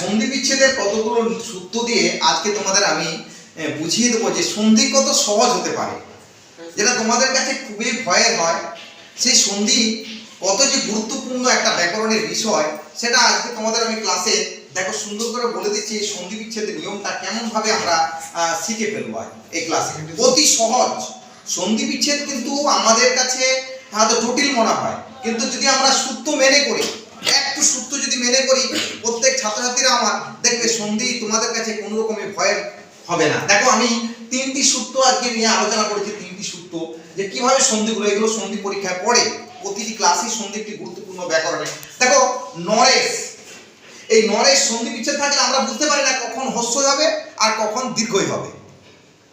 সন্ধি বিচ্ছেদের কতগুলো সূত্র দিয়ে আজকে তোমাদের আমি বুঝিয়ে দেবো যে সন্ধি কত সহজ হতে পারে। যেটা তোমাদের কাছে খুবই ভয়ের হয় সেই সন্ধি কত যে গুরুত্বপূর্ণ একটা ব্যাকরণের বিষয়, সেটা আজকে তোমাদের আমি ক্লাসে দেখো সুন্দর করে বলে দিচ্ছি সন্ধি বিচ্ছেদের নিয়মটা কেমন ভাবে আমরা শিখে ফেলব এই ক্লাসে অতি সহজ। সন্ধি বিচ্ছেদ কিন্তু আমাদের কাছে হয়তো জটিল মনে হয়। কিন্তু যদি আমরা সূত্র মেনে করি একটু সূত্র যদি মেনে করি, প্রত্যেক ছাত্রছাত্রীরা আমার, দেখবে সন্ধি তোমাদের কাছে কোনো রকমের ভয়ের হবে না। দেখো আমি তিনটি সূত্র আজকে নিয়ে আলোচনা করেছি, তিনটি সূত্র যে কীভাবে সন্ধিগুলো, এগুলো সন্ধি পরীক্ষায় পড়ে। প্রতিটি ক্লাসে সন্ধি একটি গুরুত্বপূর্ণ ব্যাকরণে। দেখো, নরেশ। এই নরেশ সন্ধি বিচ্ছেদ থাকলে আমরা বুঝতে পারি না কখন হস্যই হবে আর কখন দীর্ঘই হবে।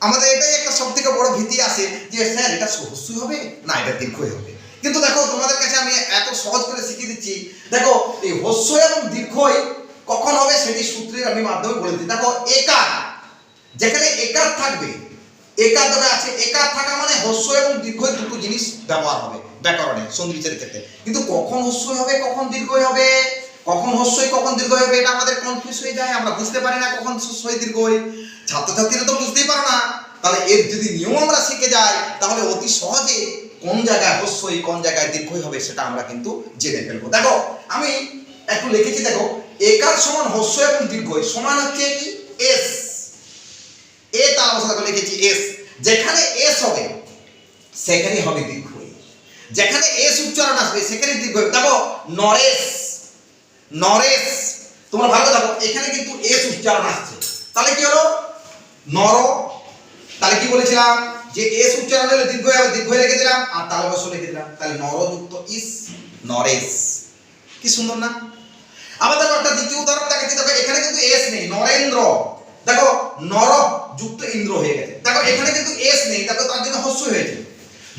আমাদের এটাই একটা সব থেকে বড় ভীতি আছে যে, স্যার, এটা হস্যই হবে? না, এটা দীর্ঘই হবে। কিন্তু দেখো, তোমাদের কাছে আমি এত সহজ করে শিখিয়ে দিচ্ছি। দেখো, এই হস্য এবং দীর্ঘই কখন হবে সেটি সূত্রের আমি মাধ্যমে বলে দিই দেখো, একার, যেখানে একার থাকবে, একার ধরে আছে, একার থাকা মানে হস্য এবং দীর্ঘ দুটো জিনিস ব্যবহার হবে, ব্যাকরণে সন্ধিবিচ্ছেদের ক্ষেত্রে। কিন্তু কখন হস্যই হবে, কখন দীর্ঘই হবে? কখন হস্যই, কখন দীর্ঘ হবে, এটা আমাদের কনফিউজ হয়ে যায়, আমরা বুঝতে পারি না কখন হস্যই, দীর্ঘই। ছাত্রছাত্রীরা তো বুঝতেই পারো না। তাহলে এর যদি নিয়ম আমরা শিখে যাই, তাহলে অতি সহজে কোন জায়গায় হস্যই কোন জায়গায় দীর্ঘই হবে সেটা আমরা কিন্তু জেনে ফেলব। দেখো, আমি একটু লিখেছি, দেখো একার সমান হস্য এবং দীর্ঘই? সমান হচ্ছে কি? এস এ তার অবস্থা লিখেছি এস যেখানে এস হবে, সেখানে হবে দীর্ঘই। যেখানে এস উচ্চারণ আসবে, সেখানে দীর্ঘ দেখো, নরেশ নরেশ, তোমরা ভালো দেখো, এখানে কিন্তু এস উচ্চারণ আসছে। তাহলে কি হলো? নর। তাহলে কি বলেছিলাম? যে এস উচ্চারণ হলে দীর্ঘ দীর্ঘ লিখে দিলাম আর তালে বসে লিখে দিলাম। তাহলে নরযুক্ত ইস নরেশ কি সুন্দর না? আবার দেখো একটা দ্বিতীয় উদাহরণ দেখাচ্ছি। দেখো, এখানে কিন্তু এস নেই, নরেন্দ্র। দেখো, নর যুক্ত ইন্দ্র হয়ে গেছে। দেখো, এখানে কিন্তু এস নেই, দেখো, তার জন্য হস্য হয়েছে।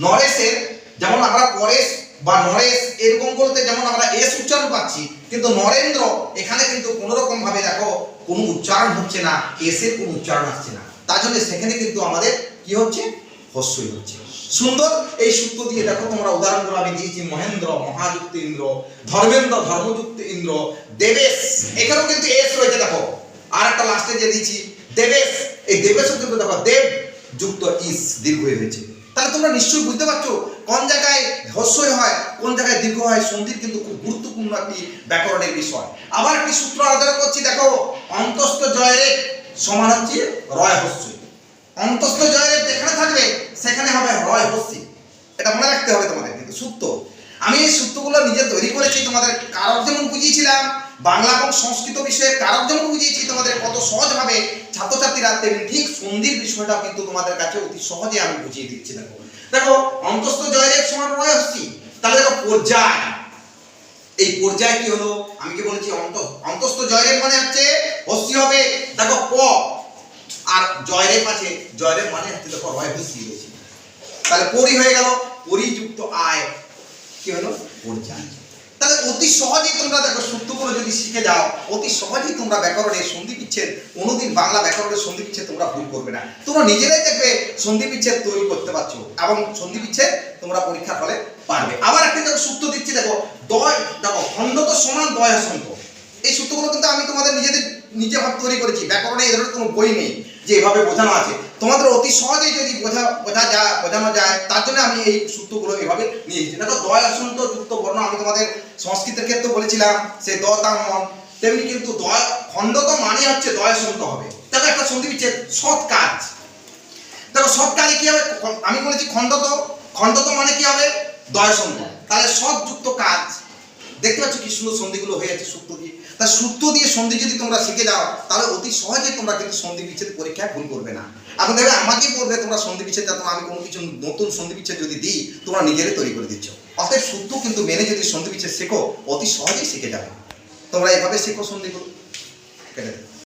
নরেশের যেমন আমরা পরেশ বা নরেশ, এরকম করতে যেমন আমরা এস উচ্চারণ পাচ্ছি, কিন্তু নরেন্দ্র এখানে কিন্তু কোনো রকম ভাবে দেখো, কোনো উচ্চারণ হচ্ছে না এস এর কোনো উচ্চারণ আসছে না। তার জন্য সেখানে কিন্তু আমাদের কি হচ্ছে? হস্যই হচ্ছে। সুন্দর, এই সূত্র দিয়ে দেখো তোমরা উদাহরণগুলো আমি দিয়েছি, মহেন্দ্র, মহাযুক্ত ইন্দ্র, ধর্মেন্দ্র, ধর্মযুক্ত ইন্দ্র, দেবেশ, এখানেও কিন্তু এস রয়েছে, দেখো। আর একটা লাস্টে যে দিয়েছি, দেবেশ, এই দেবেশও কিন্তু দেখো, দেব যুক্ত ইস, দীর্ঘ হয়েছে তাহলে তোমরা নিশ্চয়ই বুঝতে পারছ কোন জায়গায় হস্যই হয়, কোন জায়গায় দীর্ঘ হয়, সন্ধির কিন্তু খুব গুরুত্বপূর্ণ একটি ব্যাকরণের বিষয়। আবার একটি সূত্র আলোচনা করছি, দেখো, অন্তস্থ জয়রেখ সমান হচ্ছে রয় হস্যই। অন্তস্থ জয়রেখ যেখানে থাকবে সেখানে হবে রয় হস্যি এটা মনে রাখতে হবে তোমাদের কিন্তু সূত্র আমি এই সূত্রগুলো নিজে তৈরি করেছি, তোমাদের কারক যেমন বুঝিয়েছিলাম, বাংলা এবং সংস্কৃত বিষয়ে কারক যেমন বুঝিয়েছি, তোমাদের কত সহজভাবে ছাত্রছাত্রীরা তেমনি ঠিক সন্ধির বিষয়টা কিন্তু তোমাদের কাছে অতি সহজে আমি বুঝিয়ে দিচ্ছি, দেখো। দেখো, অন্তস্থ জয়রেখ সমান রয় হস্যি তাহলে দেখো, পর্যায়। এই পর্যায় কি হলো? আমি কি বলেছি, অন্ত, অন্তস্থ জয়রেখ মানে হচ্ছে হস্যি হবে। দেখো, প। আর জয়রেখ আছে জয়রেখ মানে হচ্ছে দেখো, রয় হয়েছে তাহলে পরি হয়ে গেল পরিযুক্ত আয় কি হলো পর্যায় তাহলে অতি সহজেই তোমরা দেখো সূত্রগুলো যদি শিখে যাও, অতি সহজেই তোমরা ব্যাকরণের সন্ধি বিচ্ছেদ কোনোদিন বাংলা ব্যাকরণের সন্ধি বিচ্ছেদ তোমরা ভুল করবে না। তোমরা নিজেরাই দেখবে সন্ধি বিচ্ছেদ তৈরি করতে পারছ এবং সন্ধি বিচ্ছেদ তোমরা পরীক্ষার ফলে পারবে। আবার একটা দেখো, সূত্র দিচ্ছি, দেখো, দয়, দেখো, খণ্ড তো সমান দয় হসন্ত এই সূত্রগুলো কিন্তু আমি তোমাদের নিজেদের, নিজে ভাবে তৈরি করেছি। ব্যাকরণে এ ধরনের কোনো বই নেই যে এভাবে বোঝানো আছে। তোমাদের অতি সহজেই যদি বোঝা বোঝা যায়, বোঝানো যায়, তার জন্য আমি এই সূত্রগুলো এভাবে নিয়ে এসেছি দেখো, দয় অসন্ত যুক্ত বর্ণ, আমি তোমাদের সংস্কৃতের ক্ষেত্রে বলেছিলাম সেই দ তাম মন তেমনি কিন্তু দয় তো মানে হচ্ছে দয় অসন্ত হবে। দেখো, একটা সন্ধি বিচ্ছেদ সৎ কাজ। দেখো, সৎ কাজে কি হবে? আমি বলেছি খণ্ডত খণ্ডত মানে কি হবে? দয় সন্ত তাহলে সৎ যুক্ত কাজ। দেখতে পাচ্ছ কি সুন্দর সন্ধিগুলো হয়ে যাচ্ছে সূত্র দিয়ে। তা সূত্র দিয়ে সন্ধি যদি তোমরা শিখে যাও, তাহলে অতি সহজে তোমরা কিন্তু সন্ধি বিচ্ছেদ পরীক্ষায় ভুল করবে না। এখন দেখবে আমাকে বলবে, তোমরা সন্ধি বিচ্ছেদ যা আমি কোনো কিছু নতুন সন্ধি বিচ্ছেদ যদি দিই, তোমরা নিজেরাই তৈরি করে দিচ্ছ। অতএব সূত্র কিন্তু মেনে যদি সন্ধি বিচ্ছেদ শেখো, অতি সহজেই শিখে যাবে। তোমরা এভাবে শেখো সন্ধিগুলো কেটে।